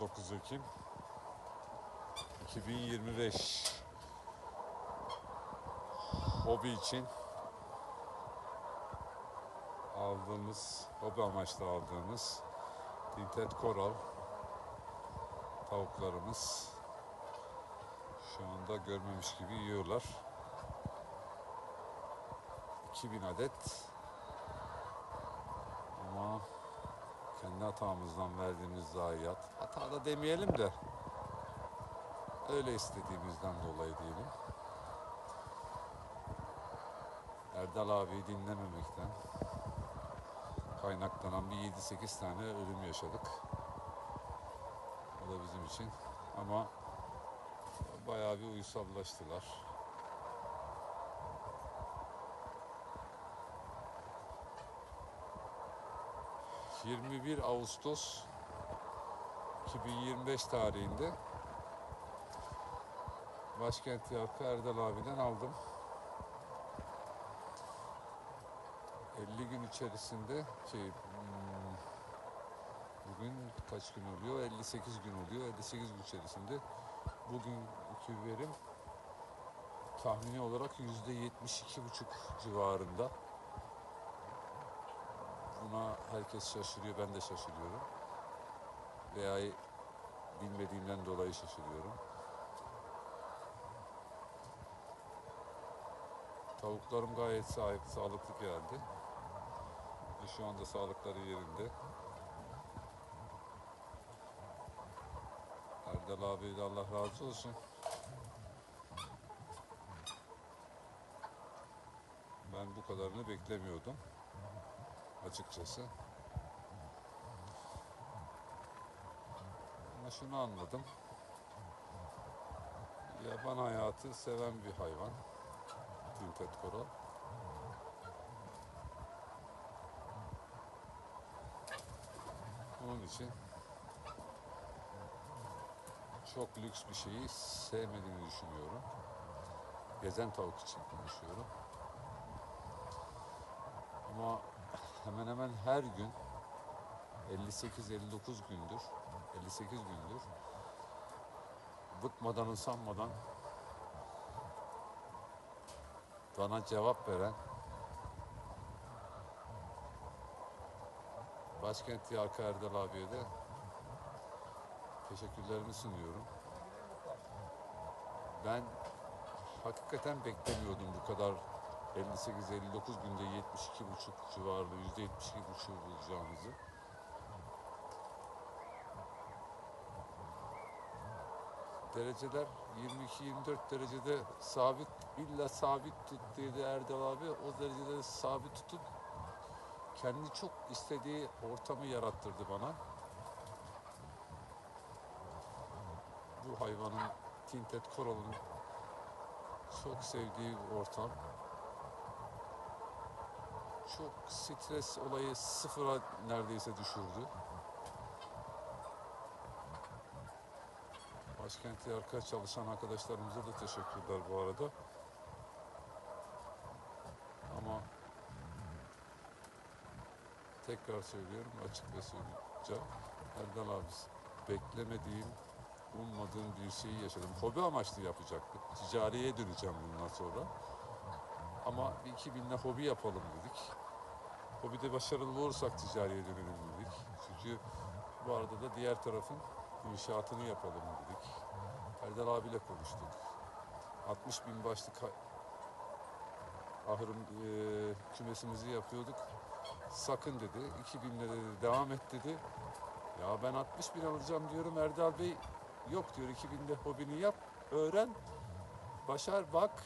19 Ekim 2025 hobi için aldığımız, hobi amaçlı aldığımız Tinted Coral tavuklarımız şu anda görmemiş gibi yiyorlar. 2000 adet ama kendi hatamızdan verdiğimiz zayiat hata da demeyelim de öyle istediğimizden dolayı diyelim. Erdal abi dinlememekten kaynaklanan bir 7-8 tane ölüm yaşadık. O da bizim için ama bayağı bir uysallaştılar. ...21 Ağustos 2025 tarihinde... ...Başkent Yarkı Erdal abiden aldım. 50 gün içerisinde... ...şey... hmm, Bugün kaç gün oluyor? 58 gün oluyor. 58 gün içerisinde bugünkü verim tahmini olarak yüzde yetmiş iki buçuk civarında. Buna herkes şaşırıyor, ben de şaşırıyorum. Veya bilmediğimden dolayı şaşırıyorum. Tavuklarım gayet sahip, sağlıklı geldi. Ve şu anda sağlıkları yerinde. Erdal abi de Allah razı olsun. Ben bu kadarını beklemiyordum. Açıkçası. Ama şunu anladım. Yaban hayatı seven bir hayvan. Tinted Coral. Onun için çok lüks bir şeyi sevmediğini düşünüyorum. Gezen tavuk için konuşuyorum. Ama hemen hemen her gün 58-59 gündür 58 gündür bıkmadan usanmadan bana cevap veren Başkent Yarkı Erdal abiye de teşekkürlerimi sunuyorum. Ben hakikaten beklemiyordum bu kadar 58-59 günde 72,5 civarında %72,5 bulacağımızı. Dereceler 22-24 derecede sabit, illa sabit tut dedi Erdal abi. O derecede sabit tutup kendi çok istediği ortamı yarattırdı bana. bu hayvanın Tinted Coral'ın çok sevdiği ortam. Çok stres olayı sıfıra neredeyse düşürdü. Başkent Yark'a çalışan arkadaşlarımıza da teşekkürler bu arada. Ama tekrar söylüyorum açık ve söyleyeceğim. Erdal abi beklemediğim ummadığım bir şeyi yaşadım. Hobi amaçlı yapacaktık. Ticariye döneceğim bundan sonra. Bir iki binle hobi yapalım dedik. Hobide başarılı olursak ticariye dönelim dedik. Çünkü bu arada da diğer tarafın inşaatını yapalım dedik. Erdal abiyle konuştuk. 60 bin başlık ahırım eee, kümesimizi yapıyorduk. Sakın dedi. 2000 lira dedi. Devam et dedi. Ya ben 60 bin alacağım diyorum Erdal Bey. Yok diyor 2000'de hobini yap, öğren, başar, bak.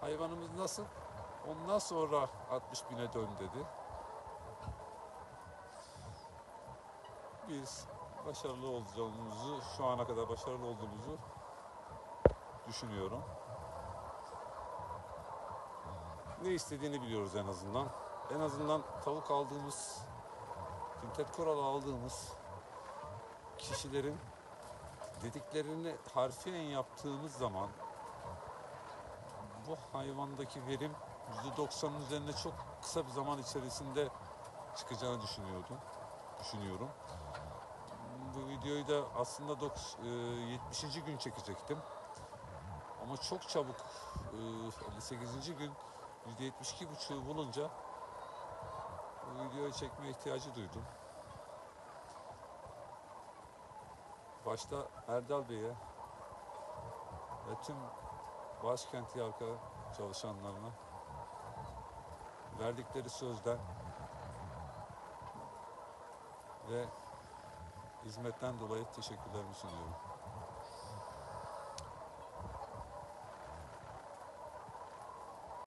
Hayvanımız nasıl? Ondan sonra 60 bine dön dedi. Biz başarılı olacağımızı, şu ana kadar başarılı olduğumuzu düşünüyorum. Ne istediğini biliyoruz en azından. En azından tavuk aldığımız, Tinted Coral aldığımız kişilerin dediklerini harfiyen yaptığımız zaman bu hayvandaki verim %90'ın üzerine çok kısa bir zaman içerisinde çıkacağını düşünüyordum. Düşünüyorum. Bu videoyu da aslında dok- e, 70. gün çekecektim. Ama çok çabuk e, 58. gün %72,5'u bulunca bu videoyu çekme ihtiyacı duydum. Başta Erdal Bey'e ve tüm başkent yarka çalışanlarına verdikleri sözden ve hizmetten dolayı teşekkürlerimi sunuyorum.